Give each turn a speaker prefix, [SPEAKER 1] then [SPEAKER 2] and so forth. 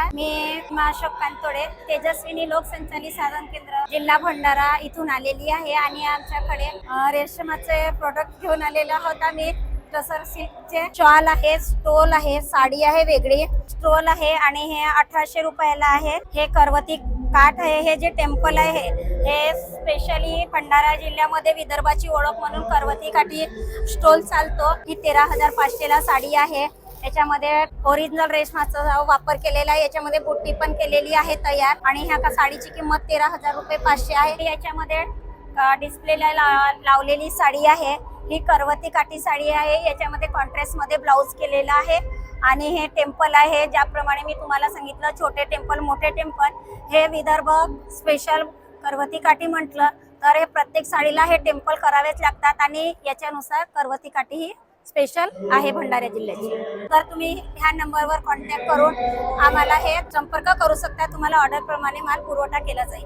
[SPEAKER 1] नमस्कार मी उमा अशोक कांतोडे तेजस्विनी लोकसंचालित साधन केंद्र जिल्हा भंडारा इथून आलेली आहे आणि आमच्याकडे रेशमाचे प्रोडक्ट घेऊन आलेला होता मी जसं सिल्कचे शॉल आहे स्टोल आहे साडी आहे वेगळी. स्टोल आहे आणि हे अठराशे रुपयाला आहे. हे करवती काठ आहे हे जे टेम्पल आहे हे स्पेशली भंडारा जिल्ह्यामध्ये विदर्भाची ओळख म्हणून करवती काठी स्टोल चालतो. ही तेरा हजार पाचशेला साडी आहे. याच्यामध्ये ओरिजिनल रेशमाचा वापर केलेला आहे. याच्यामध्ये बुट्टी पण केलेली आहे तयार. आणि ह्या का साडीची किंमत तेरा हजार रुपये पाचशे आहे. याच्यामध्ये डिस्प्लेला लावलेली साडी आहे. ही करवती काठी साडी आहे. याच्यामध्ये कॉन्ट्रास्टमध्ये ब्लाऊज केलेला आहे. आणि हे टेम्पल आहे. ज्याप्रमाणे मी तुम्हाला सांगितलं छोटे टेम्पल मोठे टेम्पल हे विदर्भ स्पेशल करवती काठी म्हटलं तर हे प्रत्येक साडीला हे टेम्पल करावेच लागतात. आणि याच्यानुसार करवती काठी ही स्पेशल आहे भंडारा जिल्ह्याची. तर तुम्ही ह्या नंबरवर कॉन्टॅक्ट करून आम्हाला हे संपर्क करू शकता. तुम्हाला ऑर्डर प्रमाणे माल पुरवठा केला जाईल.